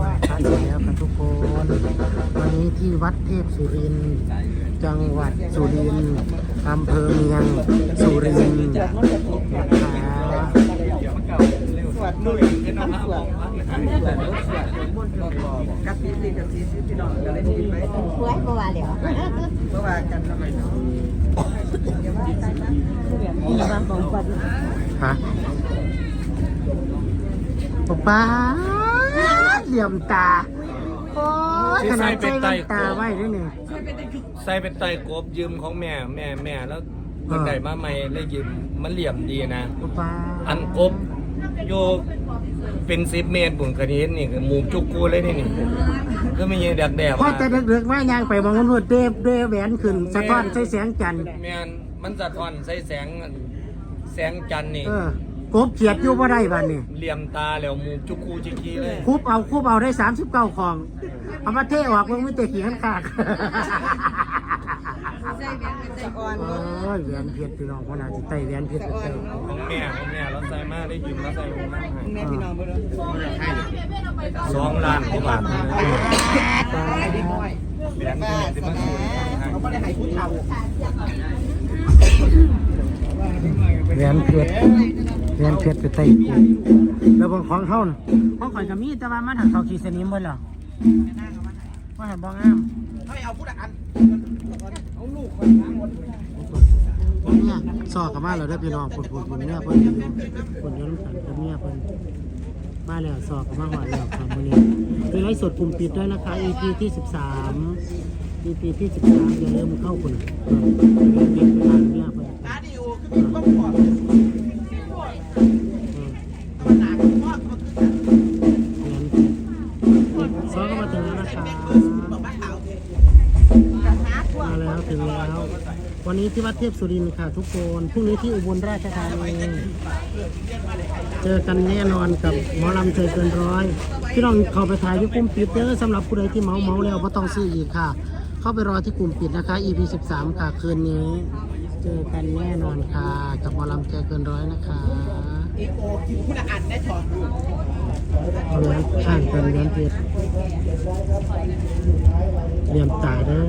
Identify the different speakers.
Speaker 1: มาแล้วกันทุกคน วันนี้ที่วัดเทพสุรินทร์จังหวัดสุรินทร์อำเภอเมืองสุรินทร์นะคะ
Speaker 2: สวัสดีเป็นน้องสวดกับพี่ตีกับพี่พี่น้องก็เลยกินไป
Speaker 3: สวยกว่าเดี๋ยว
Speaker 2: เมื่อวานกันทำไมเนาะ
Speaker 3: มีบางของขวัญ
Speaker 1: ฮะป๊าป๊า เหลี่ยมตา โอ้ยขนาดใจแว่นตาไว้ด้วยนี่
Speaker 4: ใส่เป็นไตกบยืมของแม่แม่แม่แล้วมันได้มาใหม่เลยยืมมันเหลี่ยมดีนะ
Speaker 1: ป๊าป๊า
Speaker 4: อันกบโยเป็นสิบเมตรบุญคดีนี่ก็หมูจุกกูเลยนี่นี่ก็ไม่ยังแดกแดก
Speaker 1: พอแต่เด็กๆมายางไปมองมันวดเดฟเดฟแหวนขึ้นสะท้อนใส่แสงจันทร์
Speaker 4: แม่นมันสะท้อนใส่แสง แสงจันทร์นี่
Speaker 1: เออ กบเขียดอยู่บ่ได้บ้านนี่
Speaker 4: เหลี่ยมตาแล้วหมูจุกกูจิกีเลย
Speaker 1: คุบเอาคุบเอาได้สามสิบเก้าของเอามาเทออกมึงไม่เตะขี้ขันขาก
Speaker 2: สะออน
Speaker 1: โอ้ยแหวนเพชรพี่น้องคนอาจจะไต่แหวนเพชรไปเตะ
Speaker 4: ของแม่ของแม่เราใส่มาได้ยืมแล้วใส่ลงมาให้
Speaker 2: แม่พี่น้องเพื่อน
Speaker 4: สองล้านกว่าบาทนะ
Speaker 2: เด็กน้อย
Speaker 4: เหรียญที่แม่ที่มาซื้อให้
Speaker 2: เขาไม่ได้ให้ผู้เฒ่า
Speaker 1: แหวนเพชร แหวนเพชรไปเตะกูแล้วบางของเขาน่ะของข่อยก็มีแต่ว่ามันหักเขาขีดสนิมหมดแล้วว่าหันบองงาม
Speaker 2: ให้เอาผู้อันเอาลูกคนหมด
Speaker 1: เนี่ยสอกกับมาแล้วได้อพี่น้องคนคนคนเนี่ยเพิ่นคนย้อนขันกับเนี่ยเพิ่นมาแล้วสอกกับมาหอดแล้วครับวันนี้มีไลฟ์สดกลุ่มปิดด้วยนะคะ EP ที่ 13 EP ที่ 13อย่าลืมเข้าคน งั้นสอก็มาถึงแล้วนะคะ
Speaker 2: บ
Speaker 1: มาแล้วถึงแล้ว วันนี้ที่วัดเทพสุรินทร์ค่ะ ทุกคน พรุ่งนี้ที่อุบลราชธานีเจอกันแน่นอนกับหมอลำใจเกินร้อยพี่น้องเข้าไปถ่ายที่กลุ่มปิดเด้อสำหรับผู้ใดที่เมาเมาแล้วก็ต้องซื้ออีกค่ะ เข้าไปรอที่กลุ่มปิดนะคะ EP 13 ค่ะคืนนี้ เจอกันแน่นอนค่ะ กับหมอลำใจเกินร้อยนะคะ
Speaker 2: เอโอกินผู้อันได้ถอดดู
Speaker 1: เหรียญข้างกันเหรียญเพชรเหลี่ยมตาเด้อ